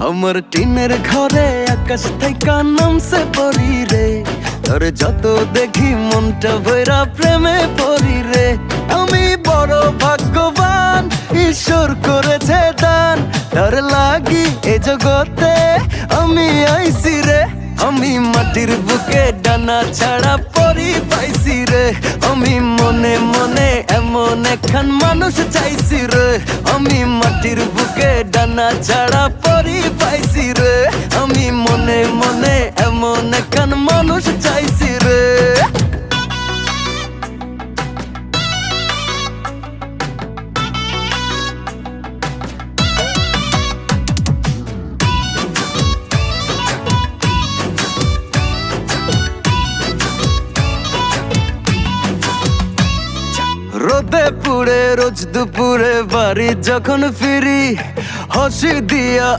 আমার টিনের ঘরে আকাশ থেকে নামছে পরি রে তোর যত দেখি মনটা ভৈরা প্রেমে পরি রে আমি বড় ভাগ্যবান ঈশ্বর করেছে দান তার লাগি এ জগতে আমি আইছি রে আমি মাটির বুকে ডানা ছাড়া পরি পাইছি রে আমি মনে মনে এমন একখান মানুষ চাইছি রে আমি মাটির ডানা ছাড়া পরি পাইছি রে। পুড়ে রোজ দুপুরে বাড়ি যখন ফিরি হসি দিয়া